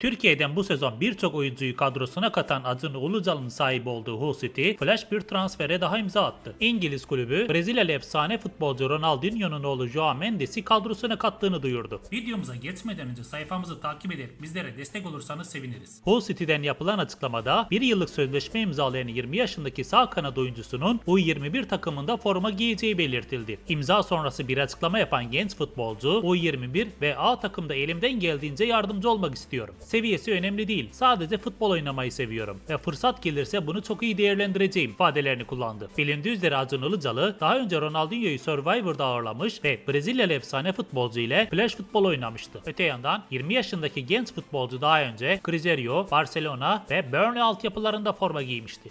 Türkiye'den bu sezon birçok oyuncuyu kadrosuna katan Acun Ilıcalı'nın sahibi olduğu Hull City, flash bir transfere daha imza attı. İngiliz kulübü, Brezilyalı efsane futbolcu Ronaldinho'nun oğlu Joao Mendes'i kadrosuna kattığını duyurdu. Videomuza geçmeden önce sayfamızı takip ederek bizlere destek olursanız seviniriz. Hull City'den yapılan açıklamada bir yıllık sözleşme imzalayan 20 yaşındaki sağ kanat oyuncusunun U21 takımında forma giyeceği belirtildi. İmza sonrası bir açıklama yapan genç futbolcu U21 ve A takımda elimden geldiğince yardımcı olmak istiyorum. Seviyesi önemli değil. Sadece futbol oynamayı seviyorum ve fırsat gelirse bunu çok iyi değerlendireceğim ifadelerini kullandı. Bilindiği üzere Acun Ilıcalı daha önce Ronaldinho'yu Survivor'da ağırlamış ve Brezilyalı efsane futbolcu ile flash futbol oynamıştı. Öte yandan 20 yaşındaki genç futbolcu daha önce Cruzeiro, Barcelona ve Burnley altyapılarında forma giymişti.